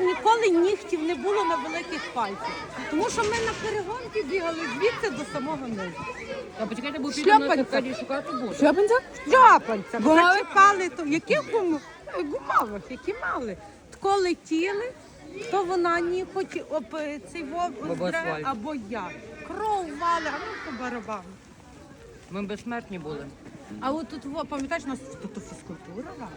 ніколи нігтів не було на великих пальцях. Тому що ми на перегонки бігали звідси до самого низу. А почекайте, бо Шляпанця. підемо на шукати буду. Шльопанця? Ляпанця, Гумових? зачіпали то. Яких гум... гумових, які мали? Тако летіли, то вона ні хоч об е, цей вов здре, асфальт. або я. Кров вали, а ну по барабану. Ми безсмертні були. А от тут, во, пам'ятаєш, у нас тут фізкультура вела.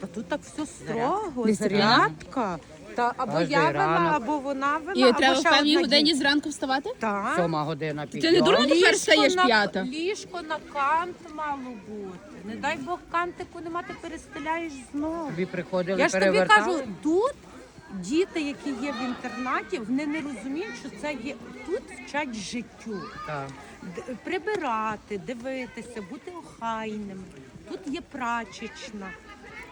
Та тут так все строго, Дисципліна. зарядка. Та або Кожний я вела, ранок. або вона вела, І або треба в ще певній одна годині дівчина. зранку вставати? Так. Сьома година Ти не підйом. дурно тепер Ліжко стаєш на- п'ята? Ліжко на кант мало бути. Не дай Бог кантику нема, ти перестеляєш знову. Тобі приходили, Я ж тобі перевертали. кажу, тут діти, які є в інтернаті, вони не розуміють, що це є тут вчать життю. Так. Д- Прибирати, дивитися, бути охайними. Тут є прачечна.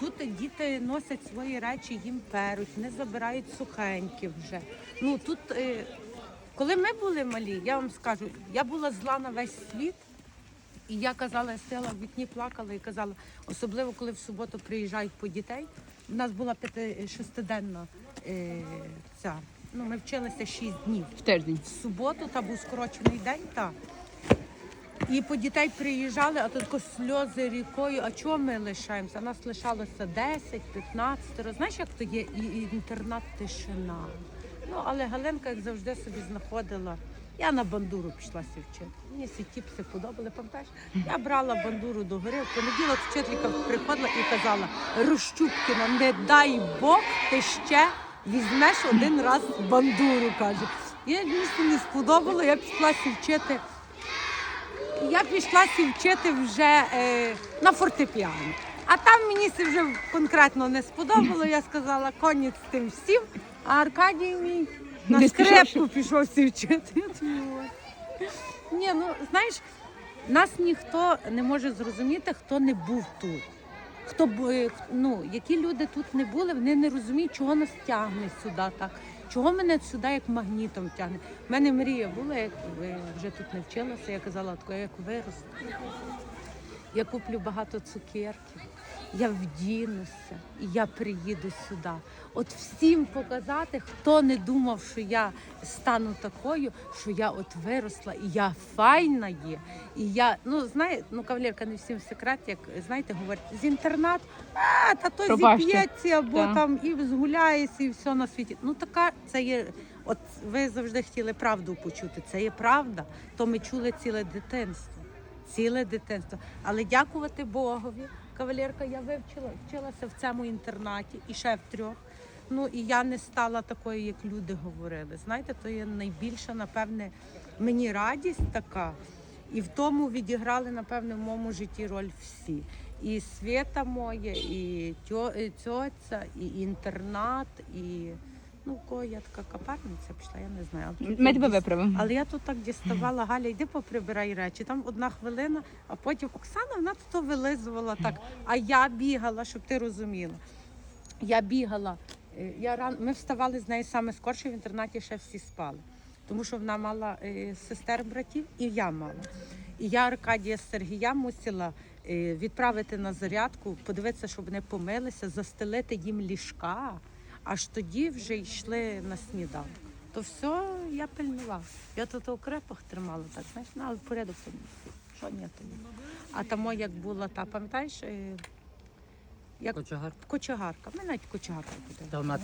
Тут діти носять свої речі, їм перуть, не забирають сухенькі вже. Ну тут, е, коли ми були малі, я вам скажу, я була зла на весь світ. І я казала, я стояла в вікні, плакала і казала, особливо коли в суботу приїжджають по дітей. У нас була п'яти шестиденна е, ця. Ну, ми вчилися шість днів. В тиждень. В суботу та був скорочений день, так. І по дітей приїжджали, а тако сльози рікою. А чого ми лишаємося? Нас лишалося 10, 15. Знаєш, як то є і, інтернат тишина. Ну, але Галинка, як завжди, собі знаходила. Я на бандуру пішла вчити. Мені ці тіпси подобали, пам'ятаєш? Я брала бандуру до гори. В понеділок вчителька приходила і казала: Рощупкіна, не дай Бог, ти ще візьмеш один раз бандуру, каже. І мені не сподобало, я пішла вчити. Я пішла сі вчити вже е, на фортепіано. А там мені це вже конкретно не сподобало. Я сказала, конець тим всім. А Аркадій мій на скрепку пішов сі вчити. Ні, ну знаєш, нас ніхто не може зрозуміти, хто не був тут. Хто е, ну, які люди тут не були, вони не розуміють, чого нас тягне сюди так. Чого мене сюди як магнітом тягне? У мене мрія була, як ви вже тут навчилася, я казала, тако, як виросту. Я куплю багато цукерків, я вдінуся і я приїду сюди. От всім показати, хто не думав, що я стану такою, що я от виросла, і я файна є. І я, ну знаєте, ну кавалерка не всім секрет, як знаєте, говорять, з інтернат, а та то Пропаща. зіп'ється, або Так. там і згуляється, і все на світі. Ну така це є. От ви завжди хотіли правду почути. Це є правда. То ми чули ціле дитинство ціле дитинство. Але дякувати Богові, кавалерка, я вивчила, вчилася в цьому інтернаті і ще в трьох. Ну і я не стала такою, як люди говорили. Знаєте, то є найбільша, напевне, мені радість така. І в тому відіграли, напевне, в моєму житті роль всі. І свята моє, і тьо, і цьоця, і інтернат, і ну, в кого я така капарниця пішла, я не знаю. Але тут Ми тебе виправимо. але я тут так діставала, Галя, йди поприбирай речі. Там одна хвилина, а потім Оксана вона тут вилизувала так. А я бігала, щоб ти розуміла. Я бігала. е, Я ран... Ми вставали з нею саме скорше в інтернаті ще всі спали. Тому що вона мала е, сестер братів, і я мала. І я Аркадія з Сергія мусила е, відправити на зарядку, подивитися, щоб вони помилися, застелити їм ліжка, аж тоді вже йшли на сніданок. То все я пильнувала. Я тут у крепах тримала, так знаєш, ну, але порядок тому. Що ні, то ні. А тому як була та, пам'ятаєш, е, як Кочегарка. кочегарка. Ми навіть. Та вона